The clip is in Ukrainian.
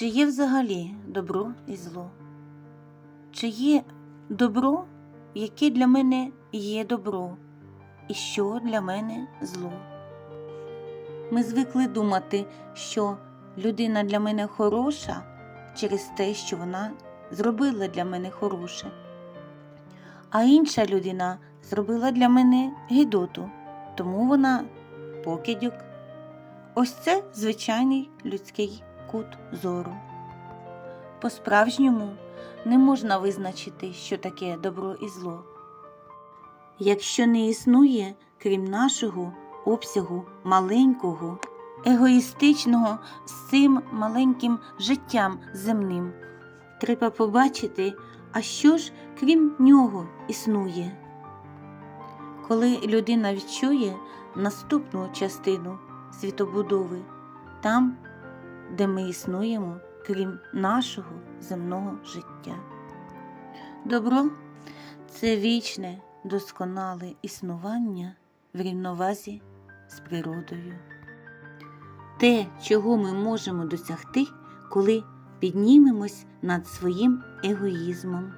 Чи є взагалі добро і зло? Чи є добро, яке для мене є добро, і що для мене зло? Ми звикли думати, що людина для мене хороша через те, що вона зробила для мене хороше, а інша людина зробила для мене гідоту, тому вона покидьок. Ось це звичайний людський кут зору. По-справжньому не можна визначити, що таке добро і зло. Якщо не існує, крім нашого обсягу маленького, егоїстичного з цим маленьким життям земним, треба побачити, а що ж крім нього існує. Коли людина відчує наступну частину світобудови, там, де ми існуємо, крім нашого земного життя. Добро це вічне, досконале існування в рівновазі з природою. Те, чого ми можемо досягти, коли піднімемось над своїм егоїзмом.